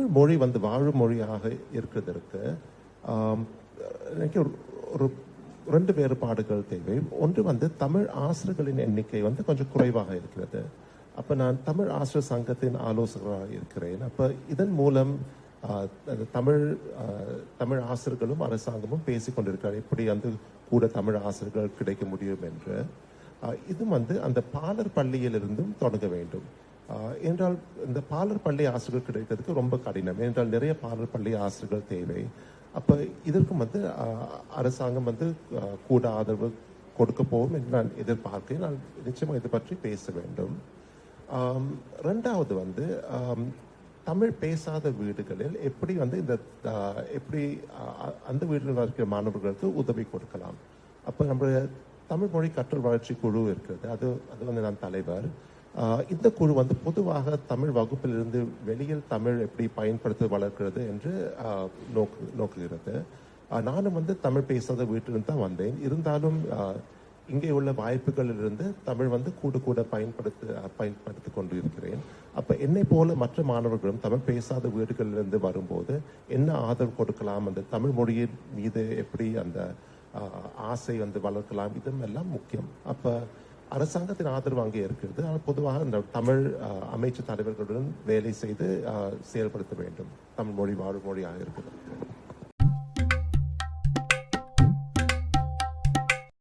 தமிழ் மொழி வந்து வாழும் மொழியாக இருக்கிறதற்கு ஒரு ரெண்டு வேறுபாடுகள் தேவை. ஒன்று வந்து தமிழ் ஆசிரியர்களின் எண்ணிக்கை வந்து கொஞ்சம் குறைவாக இருக்கிறது. அப்போ நான் தமிழ் ஆசிரியர் சங்கத்தின் ஆலோசகராக இருக்கிறேன். அப்ப இதன் மூலம் தமிழ் ஆஹ், தமிழ் ஆசிரியர்களும் அரசாங்கமும் பேசிக்கொண்டிருக்கிறார் எப்படி வந்து கூட தமிழ் ஆசிரியர்கள் கிடைக்க முடியும் என்று. இது வந்து அந்த பாலர் பள்ளியிலிருந்தும் தொடங்க வேண்டும். என்றால் இந்த பாலர் பள்ளி ஆசிரியர்கள் கிடைக்கிறதுக்கு ரொம்ப கடினம். என்றால் நிறைய பாலர் பள்ளி ஆசிரியர்கள் தேவை. அப்போ இதற்கும் வந்து அரசாங்கம் வந்து கூட ஆதரவு கொடுக்க போகும் என்று நான் எதிர்பார்க்கிறேன். நான் நிச்சயமாக இதை பற்றி பேச வேண்டும். ரெண்டாவது வந்து தமிழ் பேசாத வீடுகளில் எப்படி வந்து இந்த எப்படி அந்த வீடுகளில் இருக்கிற மாணவர்களுக்கு உதவி கொடுக்கலாம். அப்போ நம்மளுடைய தமிழ் மொழி கற்றல் வளர்ச்சி குழு இருக்கிறது. அது அது வந்து நான் தலைவர். இந்த குழு வந்து பொதுவாக தமிழ் வகுப்பிலிருந்து வெளியில் தமிழ் எப்படி பயன்படுத்த வளர்க்கிறது என்று நோக்கு நோக்குகிறது. நானும் வந்து தமிழ் பேசாத வீட்டிலிருந்து தான் வந்தேன். இருந்தாலும் இங்கே உள்ள வாய்ப்புகளிலிருந்து தமிழ் வந்து கூட கூட பயன்படுத்த பயன்படுத்திக் கொண்டு இருக்கிறேன் அப்போ என்னை போல மற்ற மாணவர்களும் தமிழ் பேசாத வீடுகளிலிருந்து வரும்போது என்ன ஆதரவு கொடுக்கலாம்? அந்த தமிழ் மொழியின் மீது எப்படி அந்த ஆசை வந்து வளர்க்கலாம்? இதும் எல்லாம் முக்கியம். அப்போ அரசாங்கத்தின் ஆதரவு அங்கே இருக்கிறது. ஆனால் பொதுவாக இந்த தமிழ் அமைச்சு தலைவர்களுடன் வேலை செய்து செயல்படுத்த வேண்டும். தமிழ் மொழி வாழும் மொழியாக இருக்கிறது.